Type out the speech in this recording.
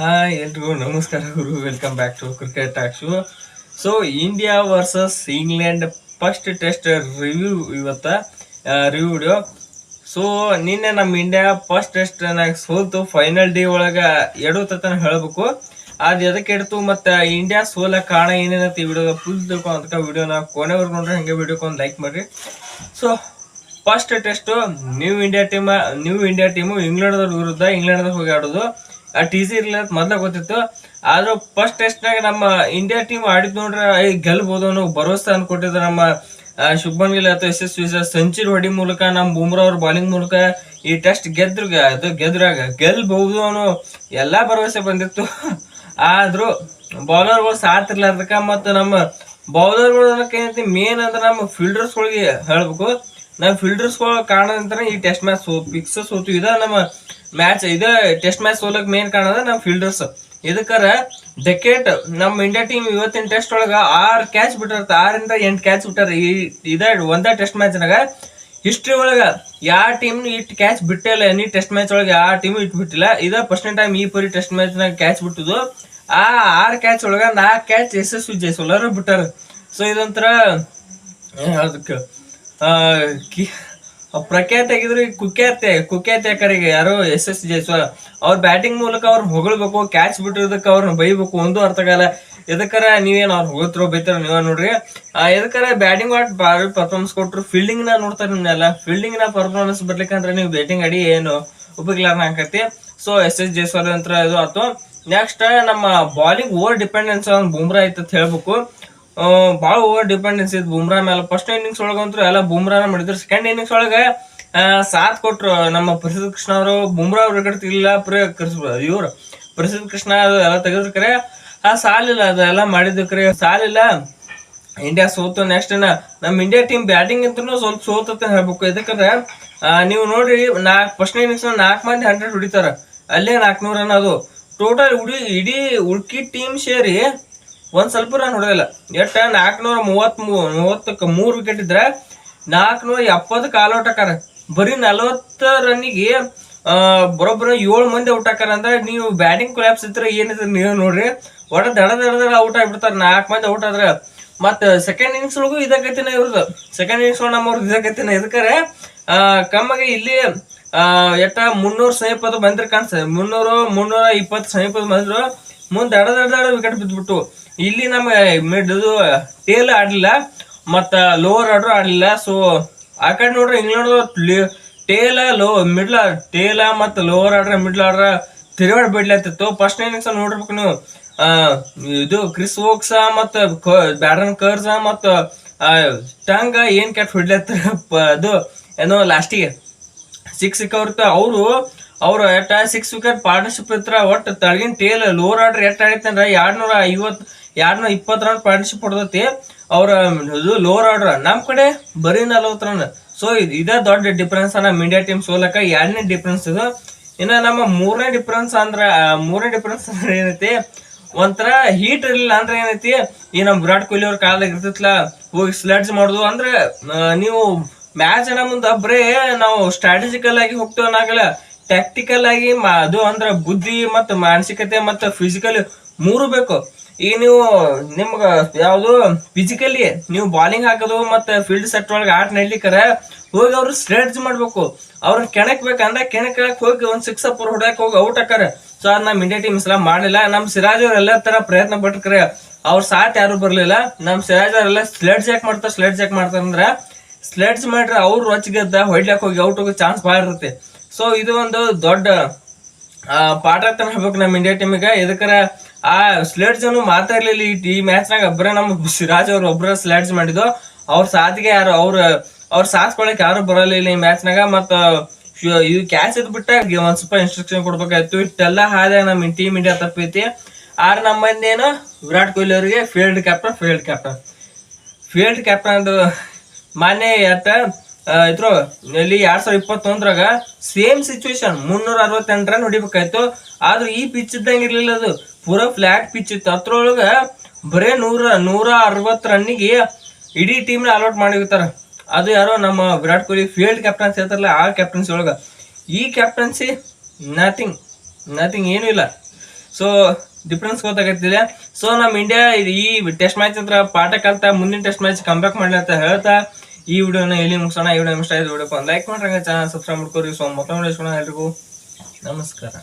Hi ಎಲ್ರಿಗೂ ನಮಸ್ಕಾರ ಗುರು. Welcome back to cricket talk so India versus England first test review ಇವತ್ತ review video so ನಿನ್ನೆ ನಮ್ಮ India first test ನಾಗ ಸೋಲ್ತು final day ಒಳಗ ತತನ ಹೇಳಬೇಕು. ಅದು ಎದಕ್ಕೆ ಎಡ್ತು ಮತ್ತೆ ಇಂಡಿಯಾ ಸೋಲ ಕಾರಣ ಏನೇನಂತ ಈ ವಿಡಿಯೋ ಫುಲ್ ತಿಳ್ಕೊ ವಿಡಿಯೋನ ಕೊನೆವರೆಗೂ ನೋಡ್ರಿ, ಹಂಗೆ ವಿಡಿಯೋಕ್ಕೆ ಒಂದು ಲೈಕ್ ಮಾಡ್ರಿ. So first test new India team new India team ಇಂಗ್ಲೆಂಡ್ದವ್ರ ವಿರುದ್ಧ ಇಂಗ್ಲೆಂಡ್ ಹೋಗಿ ಆಡೋದು. ಟಿ ಸಿ ಇರಲಿಲ್ಲ ಅಂತ ಮೊದ್ಲ ಗೊತ್ತಿತ್ತು. ಆದ್ರೂ ಫಸ್ಟ್ ಟೆಸ್ಟ್ನಾಗ ನಮ್ಮ ಇಂಡಿಯಾ ಟೀಮ್ ಆಡಿದ್ ನೋಡ್ರೆ ಗೆಲ್ಬೋದು ಅನ್ನೋ ಭರವಸೆ ಅನ್ಕೊಟ್ಟಿದ್ರು ನಮ್ಮ ಶುಭನ್ ಗಿಲ್ ಅಥವಾ ಯಶಸ್ವಿ ಸೆಂಚುರಿ ಹೊಡಿ ಮೂಲಕ, ನಮ್ಮ ಬುಮ್ರಾ ಅವ್ರ ಬಾಲಿಂಗ್ ಮೂಲಕ ಈ ಟೆಸ್ಟ್ ಗೆದ್ರು, ಅದು ಗೆದ್ರಾಗ ಗೆಲ್ಬಹುದು ಅನ್ನೋ ಎಲ್ಲ ಭರವಸೆ ಬಂದಿತ್ತು. ಆದರೂ ಬೌಲರ್ಗಳು ಸಾಥ್ ಇರ್ಲಾರ್ದಕ್ಕ ಮತ್ತು ನಮ್ಮ ಬೌಲರ್ಗಳು ಏನೈತಿ ಮೇನ್ ಅಂದ್ರೆ ನಮ್ಮ ಫೀಲ್ಡರ್ಸ್ಗಳಿಗೆ ಹೇಳ್ಬೇಕು. ನಮ್ಮ ಫೀಲ್ಡರ್ಸ್ಗಳು ಕಾರಣದಂತರ ಈ ಟೆಸ್ಟ್ ಮ್ಯಾಚ್ ಸೋ ಪಿಕ್ಸ್ ಸೋತು. ಇದ ನಮ್ಮ ಮ್ಯಾಚ್ ಇದು ಟೆಸ್ಟ್ ಮ್ಯಾಚ್ ಸೋಲಕ್ ಮೇನ್ ಕಾರಣ ನಮ್ಮ ಫೀಲ್ಡರ್ಸ್ ಇದಕ್ಕರ ಡೆಕೆಟ್ ನಮ್ಮ ಇಂಡಿಯಾ ಟೀಮ್ ಇವತ್ತಿನ ಟೆಸ್ಟ್ ಒಳಗ ಆರು ಕ್ಯಾಚ್ ಬಿಟ್ಟಿರ್ತ ಆರಿಂದ ಎಂಟು ಕ್ಯಾಚ್ ಬಿಟ್ಟಾರ. ಈ ಇದ ಒಂದ ಟೆಸ್ಟ್ ಮ್ಯಾಚ್ನಾಗ ಹಿಸ್ಟ್ರಿ ಒಳಗ ಯಾವ ಟೀಮ್ ಇಟ್ ಕ್ಯಾಚ್ ಬಿಟ್ಟಿಲ್ಲ ಎನಿ ಟೆಸ್ಟ್ ಮ್ಯಾಚ್ ಒಳಗೆ ಆ ಟೀಮ್ ಇಟ್ ಬಿಟ್ಟಿಲ್ಲ. ಇದ ಫಸ್ಟ್ ಟೈಮ್ ಈ ಪರಿ ಟೆಸ್ಟ್ ಮ್ಯಾಚ್ನಾಗ ಕ್ಯಾಚ್ ಬಿಟ್ಟುದು ಆ ಆರು ಕ್ಯಾಚ್ ಒಳಗ ನಾಲ್ಕು ಕ್ಯಾಚ್ ಯಶಸ್ವಿ ಜೈಸ್ವಾಲರ್ ಬಿಟ್ಟಾರ. ಸೊ ಇದೊಂಥರ ಅದಕ್ಕೆ ಪ್ರಖ್ಯಾತ ಆಗಿದ್ರು ಈ ಕುಖ್ಯಾತ ಕುಖ್ಯಾತ ಯಾರು ಎಸ್ ಎಸ್ ಜೈಸ್ವಾಲ್ ಅವ್ರ ಬ್ಯಾಟಿಂಗ್ ಮೂಲಕ ಅವ್ರನ್ನ ಹೊಗಳ್ಬೇಕು ಕ್ಯಾಚ್ ಬಿಟ್ಟಿರೋದಕ್ಕೆ ಅವ್ರನ್ನ ಬೈಬೇಕು ಒಂದು ಅರ್ಥ ಆಗಲ್ಲ ಎದಕ್ಕರ ನೀವೇನು ಅವ್ರು ಹೋಗ್ತಿರೋ ಬೈತಾರ ನೀವ ನೋಡ್ರಿ. ಎದಕ್ಕರ ಬ್ಯಾಟಿಂಗ್ ಆಟ್ ಭಾರಿ ಪರ್ಫಾರ್ಮೆನ್ಸ್ ಕೊಟ್ರು. ಫೀಲ್ಡಿಂಗ್ನ ನೋಡ್ತಾರೆ ನಿಮ್ನೆಲ್ಲ ಫೀಲ್ಡಿಂಗ್ನ ಪರ್ಫಾರ್ಮೆನ್ಸ್ ಬರ್ಲಿಕ್ಕಂದ್ರೆ ನೀವು ಬ್ಯಾಟಿಂಗ್ ಅಡಿ ಏನು ಉಪಯೋಗ ಹಾಕತಿ ಸೊ ಎಸ್ ಎಸ್ ಜೈಸ್ವಾಲ್ ಅಂತ ಇದು ಆಯ್ತು ನೆಕ್ಸ್ಟ್ ನಮ್ಮ ಬಾಲಿಂಗ್ ಓವರ್ ಡಿಪೆಂಡೆನ್ಸ್ ಬುಮ್ರಾ ಐತೆ ಅಂತ ಹೇಳ್ಬೇಕು. ಭಾಳ ಓವರ್ ಡಿಪೆಂಡೆನ್ಸ್ ಇತ್ತು ಬುಮ್ರಾ ಮೇಲೆ ಫಸ್ಟ್ ಇನ್ನಿಂಗ್ಸ್ ಒಳಗಂತೂ ಎಲ್ಲ ಬುಮ್ರಾನ ಮಾಡಿದ್ರು. ಸೆಕೆಂಡ್ ಇನ್ನಿಂಗ್ಸ್ ಒಳಗೆ ಆ, ಸಾಥ್ ಕೊಟ್ರು ನಮ್ಮ ಪ್ರಸಿದ್ಧ ಕೃಷ್ಣ ಅವರು. ಬುಮ್ರಾ ಅವ್ರ ವಿಕೆಟ್ ತೆಗಿಲಿಲ್ಲ ಪ್ರೇ ಇವರು ಪ್ರಸಿದ್ಧ ಕೃಷ್ಣ ಅದು ಎಲ್ಲ ತೆಗೆದ್ರು ಕರೆ. ಆ ಸಾಲಿಲ್ಲ ಅದೆಲ್ಲ ಮಾಡಿದ್ದು ಕರೆ. ಸಾಲಿಲ್ಲ. ಇಂಡಿಯಾ ಸೋತು ನೆಕ್ಸ್ಟ್ ನಮ್ಮ ಇಂಡಿಯಾ ಟೀಮ್ ಬ್ಯಾಟಿಂಗ್ ಅಂತೂ ಸ್ವಲ್ಪ ಸೋತತ್ತೆ ಹೇಳ್ಬೇಕು. ಯಾಕಂದ್ರೆ ನೀವು ನೋಡಿ ನಾಲ್ಕು ಫಸ್ಟ್ ಇನ್ನಿಂಗ್ಸ್ ನಾಲ್ಕು ಮಂದಿ ಹಂಡ್ರೆಡ್ ಹೊಡಿತಾರೆ. ಅಲ್ಲೇ ನಾಲ್ಕುನೂರ ಅನ್ನೋದು ಟೋಟಲ್ ಉಡಿ ಇಡೀ ಉಳ್ಕಿ ಟೀಮ್ ಸೇರಿ ಒಂದ್ ಸ್ವಲ್ಪ ರನ್ ಹೊಡೆದಿಲ್ಲ ಎಷ್ಟ ನಾಲ್ಕುನೂರ ಮೂವತ್ ಮೂವತ್ತಕ್ಕೆ ಮೂರು ವಿಕೆಟ್ ಇದ್ರೆ ನಾಲ್ಕುನೂರ ಎಪ್ಪತ್ತಕ್ಕೆ ಆಲ್ ಔಟ್ ಹಾಕಾರ ಬರೀ ನಲವತ್ತ ರನ್ನಿಗೆ ಬರೋಬ್ಬರ ಏಳು ಮಂದಿ ಔಟ್ ಹಾಕಾರ ಅಂದ್ರೆ ನೀವು ಬ್ಯಾಟಿಂಗ್ ಕೊಲ್ಯಾಪ್ಸ್ ಇದ್ರೆ ಏನಿದ್ರೆ ನೀವು ನೋಡ್ರಿ. ಒಡ ದಡ ದಡ ದಡ ಔಟ್ ಆಗ್ಬಿಡ್ತಾರ. ನಾಲ್ಕು ಮಂದಿ ಔಟ್ ಆದ್ರೆ. ಮತ್ತು ಸೆಕೆಂಡ್ ಇನ್ನಿಂಗ್ಸ್ ಒಳಗೂ ಗತಿನ ಇವ್ರದ್ದು ಸೆಕೆಂಡ್ ಇನ್ನಿಂಗ್ಸ್ ಒಳಗೆ ನಮ್ಮವ್ರದ್ದು ಗತಿನ. ಇದಕ್ಕರೆ ಕಮ್ಮಗೆ ಇಲ್ಲಿ ಎಟ್ಟ ಮುನ್ನೂರು ಸಮೀಪದ ಬಂದ್ರೆ ಕಾಣಿಸ್ತದೆ ಮುನ್ನೂರು ಮುನ್ನೂರ ಇಪ್ಪತ್ತು ಸಮೀಪದ ಬಂದ್ರು ಮುಂದೆ ದಡ ವಿಕೆಟ್ ಬಿದ್ಬಿಟ್ಟು, ಇಲ್ಲಿ ನಮ್ಮ ಮಿಡ್ ಟೇಲ್ ಆಡ್ಲಿಲ್ಲ, ಮತ್ತು ಲೋವರ್ ಆರ್ಡರ್ ಆಡ್ಲಿಲ್ಲ. ಸೊ ಆ ಕಡೆ ನೋಡ್ರಿ ಇಂಗ್ಲೆಂಡ್ ಟೇಲ ಲೋ ಮಿಡ್ಲ್ ಟೇಲ ಮತ್ತು ಲೋವರ್ ಆರ್ಡರ್ ಮಿಡ್ಲ್ ಆರ್ಡರ್ ತಿರುಗಾಡ್ ಬಿಡ್ಲತ್ತಿತ್ತು ಫಸ್ಟ್ ಇನ್ನಿಂಗ್ಸ್ ನೋಡಿರ್ಬೇಕು ನೀವು. ಇದು ಕ್ರಿಸ್ ವೋಕ್ಸ ಮತ್ತು ಬ್ಯಾಡನ್ ಕರ್ಸ ಮತ್ತು ಟಂಗ ಏನ್ ಕೆಟ್ಟ ಹೊಡ್ಲತ್ತ ಅದು, ಏನೋ ಲಾಸ್ಟಿಗೆ ಸಿಕ್ಸ್ ಸಿಕ್ಕವ್ರತ ಅವರು ಅವ್ರು ಎಟ್ಟ ಸಿಕ್ಸ್ ವಿಕೆಟ್ ಪಾರ್ಟ್ನರ್ಶಿಪ್ ಇತ್ರ ಒಟ್ಟು ತಳಗಿನ ಟೇಲ್ ಲೋರ್ ಆರ್ಡರ್ ಎಟ್ಟ ಆಡಿತ್ತಂದ್ರ ಎರಡ್ನೂರ ಐವತ್ತು ಎರಡ್ನೂರ ಇಪ್ಪತ್ತು ರನ್ ಪಾರ್ಟ್ನರ್ಶಿಪ್ ಹೊಡ್ದತಿ. ಅವ್ರ, ಇದು ಲೋರ್ ಆರ್ಡರ್ ನಮ್ಮ ಕಡೆ ಬರೀ ನಲ್ವತ್ತು ರನ್. ಸೊ ಇದೇ ದೊಡ್ಡ ಡಿಫ್ರೆನ್ಸ್ ನಮ್ಮ ಇಂಡಿಯಾ ಟೀಮ್ ಸೋಲಕ ಎರಡನೇ ಡಿಫ್ರೆನ್ಸ್ ಇದು. ಇನ್ನು ನಮ್ಮ ಮೂರನೇ ಡಿಫ್ರೆನ್ಸ್ ಅಂದ್ರೆ ಮೂರನೇ ಡಿಫ್ರೆನ್ಸ್ ಅಂದ್ರೆ ಏನೈತಿ? ಒಂಥರ ಹೀಟ್ ಇರಲಿಲ್ಲ ಅಂದ್ರೆ ಏನೈತಿ? ಈ ನಮ್ಮ ವಿರಾಟ್ ಕೊಹ್ಲಿ ಅವ್ರ ಕಾಲದಾಗ ಇರ್ತಿತ್ತಲ್ಲ ಹೋಗಿ ಸ್ಲಡ್ಜ್ ಮಾಡೋದು ಅಂದ್ರೆ ನೀವು ಮ್ಯಾಚ್ ಅನ್ನ ಮುಂದೆ ಬರೇ ನಾವು ಸ್ಟ್ರಾಟಜಿಕಲ್ ಆಗಿ ಹೋಗ್ತೇವೆ ಟ್ಯಾಕ್ಟಿಕಲ್ ಆಗಿ ಅದು ಅಂದ್ರ ಬುದ್ಧಿ ಮತ್ತು ಮಾನಸಿಕತೆ ಮತ್ತು ಫಿಸಿಕಲ್ ಮೂರು ಬೇಕು. ಈಗ ನೀವು ನಿಮ್ಗೆ ಯಾವುದು ಫಿಸಿಕಲಿ ನೀವು ಬಾಲಿಂಗ್ ಹಾಕೋದು ಮತ್ತು ಫೀಲ್ಡ್ ಸೆಟ್ ಒಳಗೆ ಆಟ ನಡ್ಲಿಕ್ಕರ ಹೋಗಿ ಅವ್ರು ಸ್ಟ್ರೆಟ್ಜ್ ಮಾಡಬೇಕು. ಅವ್ರನ್ನ ಕೆಣಕ್ಬೇಕಂದ್ರೆ ಕೆಣಕ್ ಹೋಗಿ ಒಂದ್ ಸಿಕ್ಸ್ ಅಪ್ ಹೊಡ್ಯಕ್ಕೆ ಹೋಗಿ ಔಟ್ ಹಾಕಾರ ಸೊ ಅದು ನಮ್ಮ ಇಂಡಿಯಾ ಟೀಮ್ ಸಲ ಮಾಡಲಿಲ್ಲ. ನಮ್ಮ ಸಿರಾಜ್ ಅವ್ರ ಎಲ್ಲ ತರ ಪ್ರಯತ್ನ ಪಟ್ಕರೆ ಅವ್ರ ಸಾಥ್ ಯಾರು ಬರಲಿಲ್ಲ. ನಮ್ಮ ಸಿರಾಜ್ ಅವರೆಲ್ಲ ಸ್ಲೆಡ್ಜ್ ಯಾಕೆ ಮಾಡ್ತಾರ ಸ್ಲೆಡ್ಜ್ ಯಾಕೆ ಮಾಡ್ತಾರೆ ಅಂದ್ರೆ ಸ್ಲೆಡ್ಜ್ ಮಾಡ್ರೆ ಅವ್ರು ರೊಚ್ಚಿಗೆದ್ದ ಹೊಡ್ಲಾಕ್ ಹೋಗಿ ಔಟ್ ಹೋಗೋ ಚಾನ್ಸ್ ಭಾಳ ಇರುತ್ತೆ. ಸೊ ಇದು ಒಂದು ದೊಡ್ಡ ಪಾಠ ಅಂತ ಹೇಳ್ಬೇಕು ನಮ್ಮ ಇಂಡಿಯಾ ಟೀಮಿಗೆ ಇದಕ್ಕರ ಆ ಸ್ಲೇಟ್ ಅನ್ನು ಮಾತಾಡ್ಲಿಲ್ಲ ಈ ಮ್ಯಾಚ್ನಾಗ ಒಬ್ಬರ ನಮ್ಮ ಸಿರಾಜ್ ಅವ್ರು ಒಬ್ಬರ ಸ್ಲೇಟ್ಸ್ ಮಾಡಿದ್ದು. ಅವ್ರ ಸಾಥಿಗೆ ಯಾರು ಅವ್ರ ಅವ್ರ ಸಾಥ್ ಕೊಡಕ್ ಯಾರು ಬರಲಿಲ್ಲ ಈ ಮ್ಯಾಚ್ನಾಗ ಮತ್ತು ಇದು ಕ್ಯಾಚ್ ಇದ್ ಬಿಟ್ಟಾಗ ಒಂದ್ ಸ್ವಲ್ಪ ಇನ್ಸ್ಟ್ರಕ್ಷನ್ ಕೊಡ್ಬೇಕಾಯ್ತು. ಇಷ್ಟೆಲ್ಲ ಹಾದ ನಮ್ಮ ಟೀಮ್ ಇಂಡಿಯಾ ತಪ್ಪೈತಿ. ಆರ್ ನಮ್ಮ ಏನು ವಿರಾಟ್ ಕೊಹ್ಲಿ ಅವರಿಗೆ field captain field captain field captain ಮಾನ್ಯ ಆ, ಇದ್ರು, ಇಲ್ಲಿ ಎರಡ್ ಸಾವಿರದ ಇಪ್ಪತ್ತೊಂದ್ರಾಗ ಸೇಮ್ ಸಿಚುವೇಶನ್ ಮುನ್ನೂರ ಅರವತ್ತೆಂಟು ರನ್ ಹೊಡಿಬೇಕಾಯ್ತು ಆದ್ರೆ ಈ ಪಿಚ್ ಇದ್ದಂಗೆ ಇರ್ಲಿಲ್ಲ ಅದು. ಪೂರಾ ಫ್ಲಾಟ್ ಪಿಚ್ ಇತ್ತು. ಅದ್ರೊಳಗೆ ಬರೇ ನೂರ ನೂರ ಅರವತ್ತು ರನ್ನಿಗೆ ಇಡೀ ಟೀಮ್ನ ಅಲೌಟ್ ಮಾಡಿರ್ತಾರ. ಅದು ಯಾರೋ ನಮ್ಮ ವಿರಾಟ್ ಕೊಹ್ಲಿ ಫೀಲ್ಡ್ ಕ್ಯಾಪ್ಟನ್ಸಿ ಹೇಳ್ತಾರಲ್ಲ, ಆ ಕ್ಯಾಪ್ಟನ್ಸಿ ಒಳಗೆ. ಈ ಕ್ಯಾಪ್ಟನ್ಸಿ ನಥಿಂಗ್ ನಥಿಂಗ್ ಏನೂ ಇಲ್ಲ. ಸೊ ಡಿಫ್ರೆನ್ಸ್ ಗೊತ್ತಾಗತ್ತಿಲ್ಲ. ಸೊ ನಮ್ಮ ಇಂಡಿಯಾ ಈ ಟೆಸ್ಟ್ ಮ್ಯಾಚ್ ಅಂತ ಪಾಠ ಕಲ್ತಾ, ಮುಂದಿನ ಟೆಸ್ಟ್ ಮ್ಯಾಚ್ ಕಂಬ್ಯಾಕ್ ಮಾಡ್ಲಿ ಅಂತ ಹೇಳ್ತಾ ಈ ವಿಡಿಯೋನ ಎಲ್ಲಿ ಮುಗಿಸೋಣ, ಈ ವಿಡಿಯೋ ಇಷ್ಟ ಆಯ್ತು ವಿಡಿಯೋ ಲೈಕ್ ಮಾಡ್ರಂಗ ಚಾನಲ್ ಸಬ್ಸ್ಕ್ರೈಬ್ ಮಾಡ್ಕೋರಿ. ಸೊ ಮತ್ತೊಮ್ಮೆ ಎಲ್ರಿಗೂ. ನಮಸ್ಕಾರ.